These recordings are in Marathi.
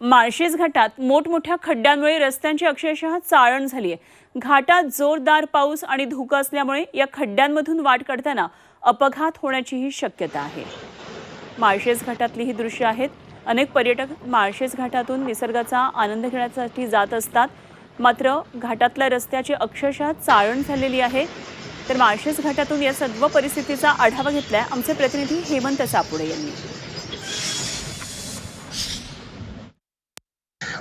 माळशेज घाटात मोठमोठ्या खड्ड्यांमुळे रस्त्यांची अक्षरशः चाळण झाली आहे घाटात जोरदार पाऊस आणि धुकं असल्यामुळे या खड्ड्यांमधून वाट काढताना अपघात होण्याचीही शक्यता आहे. माळशेज घाटातली ही दृश्य आहेत. अनेक पर्यटक माळशेज घाटातून निसर्गाचा आनंद घेण्यासाठी जात असतात. मात्र घाटातल्या रस्त्याची अक्षरशः चाळण झालेली आहे. तर माळशेज घाटातून या सर्व परिस्थितीचा आढावा घेतलाय आमचे प्रतिनिधी हेमंत सापुडे यांनी.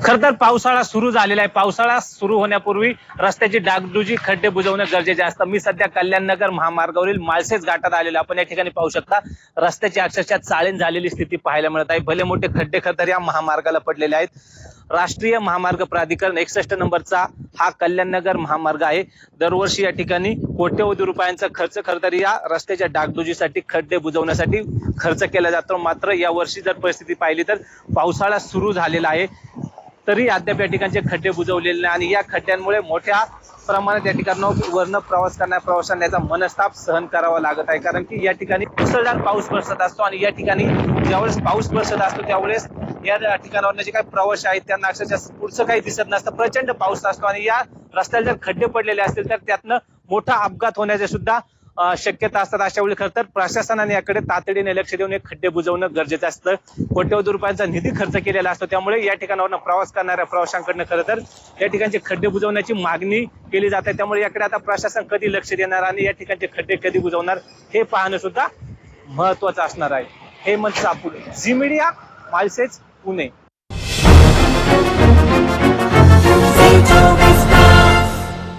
खर तर पावसाळा सुरू झालेला आहे. पावसाळा सुरू होण्यापूर्वी रस्त्याची डागडुजी खड्डे बुजवणं गरजेचे असतं. मी सध्या कल्याणनगर महामार्गावरील माळसेच घाटात आलेलो आपण या ठिकाणी पाहू शकता रस्त्याची अक्षरशः चाळीन झालेली स्थिती पाहायला मिळत आहे. भले मोठे खड्डे खर या महामार्गाला पडलेले आहेत. राष्ट्रीय महामार्ग प्राधिकरण एकसष्ट नंबरचा हा कल्याणनगर महामार्ग आहे. दरवर्षी या ठिकाणी कोट्यवधी रुपयांचा खर्च खर तर या रस्त्याच्या डागडुजीसाठी खड्डे बुजवण्यासाठी खर्च केला जातो. मात्र या वर्षी जर परिस्थिती पाहिली तर पावसाळा सुरू झालेला आहे. तरी अद्याप या ठिकाणचे खड्डे बुजवलेले नाही. आणि या खड्ड्यांमुळे मोठ्या प्रमाणात या ठिकाणावरनं प्रवास करणाऱ्या प्रवाशांना याचा मनस्ताप सहन करावा लागत आहे. कारण की या ठिकाणी मुसळधार पाऊस बरसत असतो आणि या ठिकाणी ज्यावेळेस पाऊस बरसत असतो त्यावेळेस या ठिकाणावर जे काही प्रवास आहेत त्यांना अक्षरशः पुढचं काही दिसत नसतं. प्रचंड पाऊस असतो आणि या रस्त्याला जर खड्डे पडलेले असतील तर त्यातनं मोठा अपघात होण्याचे सुद्धा शक्यता असतात अशा वेळी खरं तर प्रशासनाने याकडे तातडीने लक्ष देऊन हे खड्डे बुजवणं गरजेचं असतं. कोट्यवधी रुपयांचा निधी खर्च केलेला असतो. त्यामुळे या ठिकाणावरनं प्रवास करणाऱ्या प्रवाशांकडनं खरं तर या ठिकाणचे खड्डे बुजवण्याची मागणी केली जाते. त्यामुळे याकडे आता प्रशासन कधी लक्ष देणार आणि या ठिकाणचे खड्डे कधी बुजवणार हे पाहणं सुद्धा महत्वाचं असणार आहे. Hemant Sapude Zee media Malshej Pune.